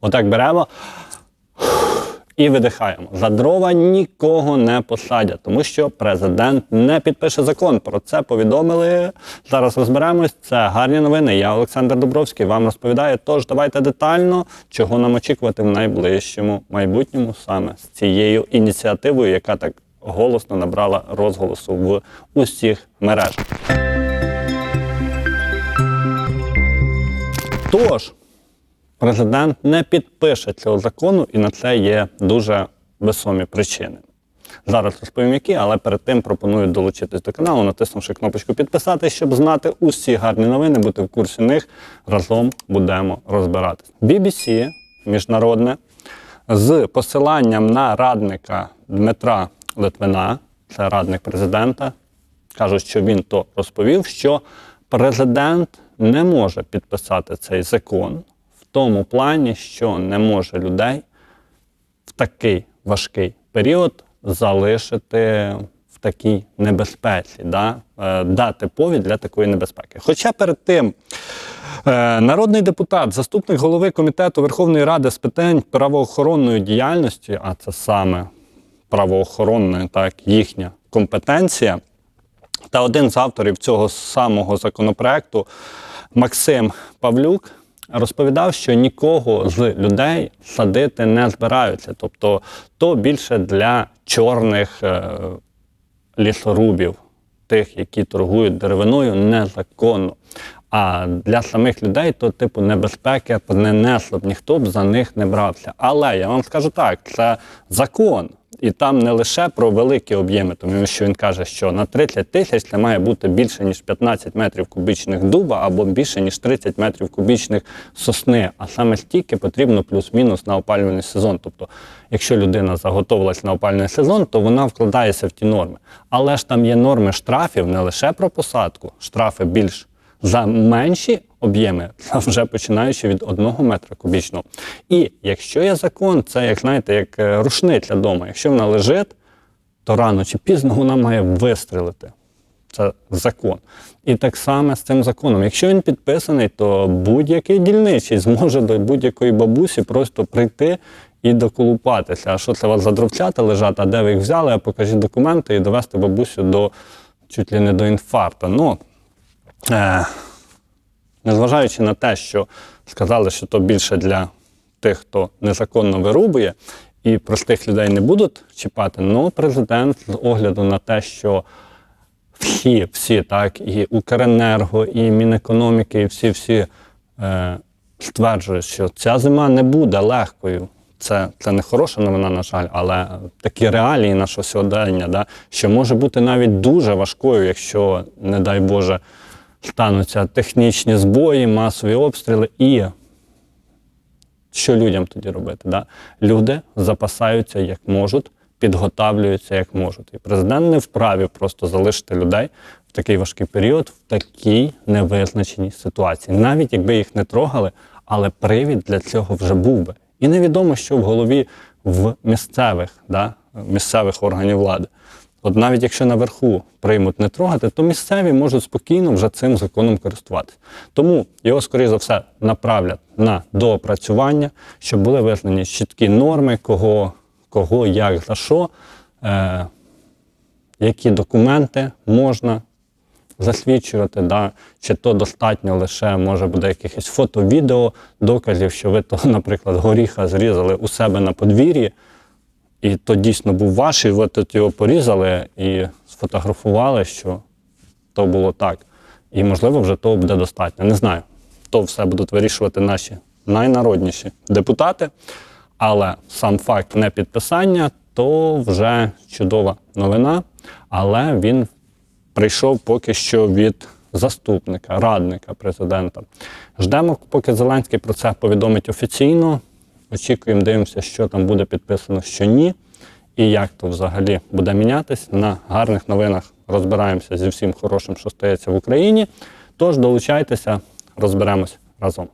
Отак беремо і видихаємо. За дрова нікого не посадять, тому що президент не підпише закон. Про це повідомили. Зараз розберемось. Це гарні новини. Я Олександр Дубровський вам розповідаю. Тож давайте детально, чого нам очікувати в найближчому майбутньому саме з цією ініціативою, яка так голосно набрала розголосу в усіх мережах. Тож, президент не підпише цього закону, і на це є дуже весомі причини. Зараз розповім які, але перед тим пропоную долучитись до каналу, натиснувши кнопочку підписатись, щоб знати усі гарні новини, бути в курсі них. Разом будемо розбиратись. BBC міжнародне з посиланням на радника Дмитра Литвина, це радник президента, кажуть, що він то розповів, що президент не може підписати цей закон тому плані, що не може людей в такий важкий період залишити в такій небезпеці, да? е, дати повід для такої небезпеки. Хоча перед тим е, народний депутат, заступник голови комітету Верховної Ради з питань правоохоронної діяльності, а це саме правоохоронна, так, їхня компетенція, та один з авторів цього самого законопроекту Максим Павлюк розповідав, що нікого з людей садити не збираються. Тобто, то більше для чорних е, лісорубів, тих, які торгують деревиною незаконно. А для самих людей то, типу, небезпеки не несло б, ніхто б за них не брався. Але я вам скажу так, це закон. І там не лише про великі об'єми, тому що він каже, що на 30 тисяч це має бути більше, ніж 15 метрів кубічних дуба або більше, ніж 30 метрів кубічних сосни. А саме стільки потрібно плюс-мінус на опалювальний сезон. Тобто, якщо людина заготовилась на опалювальний сезон, то вона вкладається в ті норми. Але ж там є норми штрафів не лише про посадку, штрафи більш за менші об'єми, вже починаючи від одного метра кубічного. І якщо є закон, це як знаєте, як е, рушниця вдома. Якщо вона лежить, то рано чи пізно вона має вистрілити. Це закон. І так само з цим законом. Якщо він підписаний, то будь-який дільничий зможе до будь-якої бабусі просто прийти і доколупатися. А що це у вас за дровцята лежать, а де ви їх взяли, а покажіть документи і довести бабусю до чуть ли не до інфаркту. Ну, е, незважаючи на те, що сказали, що то більше для тих, хто незаконно вирубує, і простих людей не будуть чіпати, ну президент з огляду на те, що всі, всі, так, і Укренерго, і Мінекономіки, і всі-всі е, стверджують, що ця зима не буде легкою. Це, це не хороша новина, на жаль, але такі реалії нашого сьогодення, да, що може бути навіть дуже важкою, якщо, не дай Боже, стануться технічні збої, масові обстріли. І що людям тоді робити? Да? Люди запасаються як можуть, підготавлюються як можуть. І президент не вправі просто залишити людей в такий важкий період, в такій невизначеній ситуації. Навіть якби їх не трогали, але привід для цього вже був би. І невідомо, що в голові в місцевих, да, місцевих органів влади. От навіть якщо наверху приймуть не трогати, то місцеві можуть спокійно вже цим законом користуватися. Тому його, скоріше за все, направлять на доопрацювання, щоб були визнані чіткі норми, кого, кого як, за що, е, які документи можна засвідчувати, да, чи то достатньо лише може буде якихось фото-відео, доказів, що ви то, наприклад, горіха зрізали у себе на подвір'ї. І то дійсно був ваш, і ви тут його порізали і сфотографували, що то було так. І, можливо, вже того буде достатньо. Не знаю. То все будуть вирішувати наші найнародніші депутати. Але сам факт непідписання то вже чудова новина. Але він прийшов поки що від заступника, радника президента. Ждемо, поки Зеленський про це повідомить офіційно. Очікуємо, дивимося, що там буде підписано, що ні, і як то взагалі буде мінятись. На гарних новинах розбираємося зі всім хорошим, що стається в Україні. Тож долучайтеся, розберемось разом.